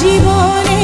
জীবনে